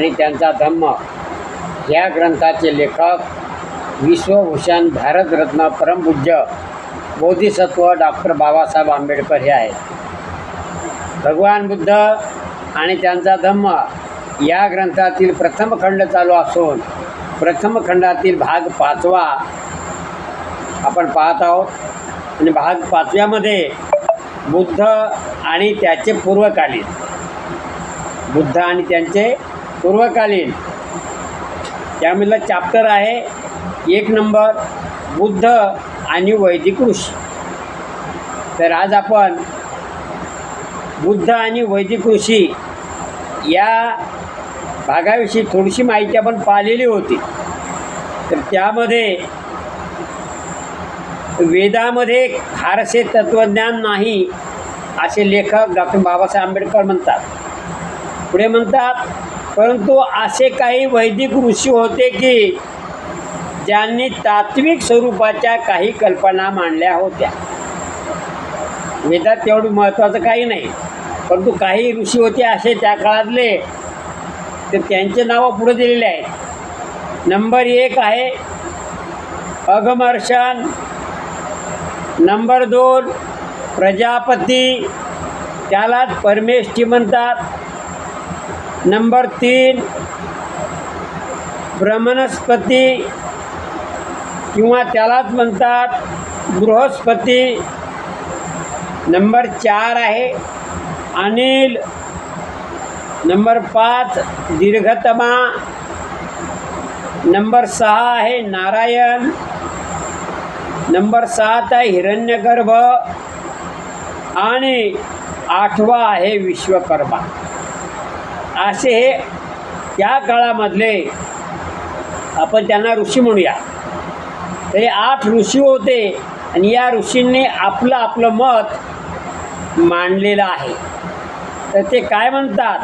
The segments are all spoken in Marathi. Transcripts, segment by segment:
आणि त्यांचा धम्म. या ग्रंथाचे लेखक विश्वभूषण भारतरत्न परमपूज्य बोधिसत्व डॉक्टर बाबासाहेब आंबेडकर हे आहेत. भगवान बुद्ध आणि त्यांचा धम्म या ग्रंथातील प्रथम खंड चालू असून प्रथम खंडातील भाग पाचवा आपण पाहत आहोत. आणि भाग पाचव्यामध्ये बुद्ध आणि त्याचे पूर्वकालीन. बुद्ध आणि त्यांचे पूर्वकालीन. त्यामधला चॅप्टर आहे एक नंबर बुद्ध आणि वैदिक ऋषी. तर आज आपण बुद्ध आणि वैदिक ऋषी या भागाविषयी थोडीशी माहिती आपण पाहिलेली होती. तर त्यामध्ये वेदामध्ये फारसे तत्त्वज्ञान नाही असे लेखक डॉक्टर बाबासाहेब आंबेडकर म्हणतात. पुढे म्हणतात परंतु असे काही वैदिक ऋषी होते की ज्यांनी तात्विक स्वरूपाच्या काही कल्पना मांडल्या होत्या. वेदात तेवढं महत्त्वाचं काही नाही. परंतु काही ऋषी होते असे त्या काळातले तर त्यांचे नावं पुढे दिलेले आहेत. नंबर एक आहे अगमर्शन नंबर दोन प्रजापती. त्यालाच परमेष्ठी म्हणतात. नंबर तीन ब्रह्मणस्पती किंवा त्यालाच म्हणतात बृहस्पती. नंबर चार आहे अनिल. नंबर पाच दीर्घतमा. नंबर सहा आहे नारायण. नंबर सात आहे हिरण्यगर्भ. आणि आठवा आहे विश्वकर्मा. असे या काळामधले आपण त्यांना ऋषी म्हणूया. तरी आठ ऋषी होते आणि या ऋषींनी आपलं आपलं मत मांडलेलं आहे. तर ते काय म्हणतात?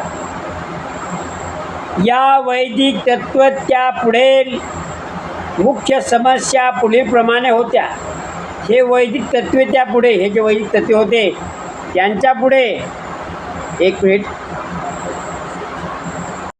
या वैदिक तत्त्वच्या पुढे मुख्य समस्या पुढीलप्रमाणे होत्या. हे वैदिक तत्त्वे त्या पुढे हे जे वैदिक तत्वे होते त्यांच्यापुढे एक मिनिट.